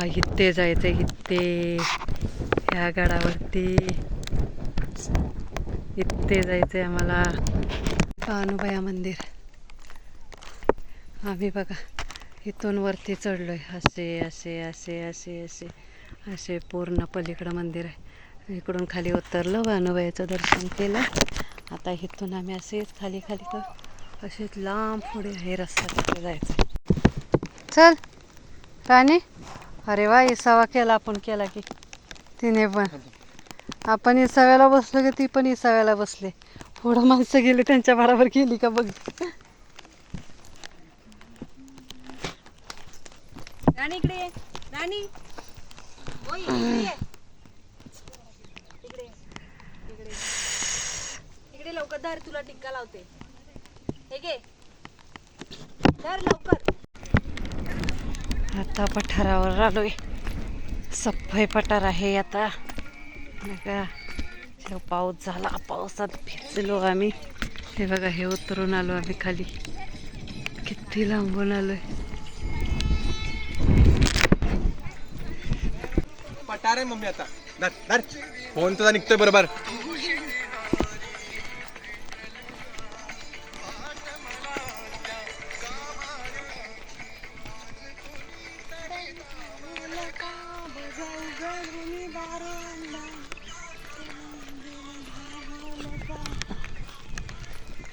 हा इथे जायचं इथे ह्या गडावरती. इथे जायचंय आम्हाला. पानुबाया मंदिर. आम्ही बघा इथून वरती चढलोय. असे असे असे असे असे असे पूर्ण पलीकडं मंदिर आहे. इकडून खाली उतरलो भानुबाईचं दर्शन केलं. आता इथून आम्ही असेच खाली खाली कर असेच लांब पुढे आहे रस्ता तिथे जायचं चल राणी. अरे वा इसावा केला आपण केला की. तिने पण. आपण इसाव्याला बसलो की ती पण इसाव्याला बसले. पुढं माणसं गेली त्यांच्या बरोबर गेली का बघ. राणी इकडे राणी. इकडे इकडे इकडे लवकर धर तुला टिक्का लावते. हे गे धर लवकर. आता पठारावर आलो आहे सफाई पठार आहे आता. बघा पाऊस झाला पावसात भिजलो आम्ही. हे बघा हे उतरून आलो आम्ही खाली. किती लांबून आलो आहे पठार आहे मम्मी आता. फोन तुझा निघतोय बरोबर.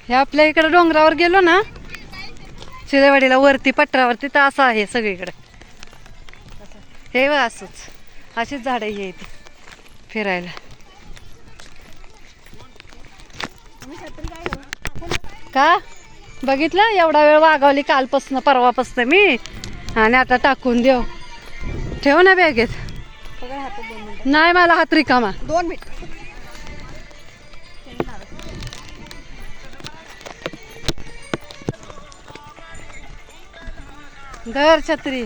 हे आपल्या इकडे डोंगरावर गेलो ना शिलेवाडीला वरती पठारावर तिथं असं आहे सगळीकडे. हे असंच अशीच झाडं हे इथे फिरायला. का? बघितलं? एवढा वेळ वागवली कालपासनं परवापासनं मी. आणि आता टाकून देऊ. ठेव ना बॅगेत? नाही मला हात रिकामा. दोन मिनिट. दर छत्री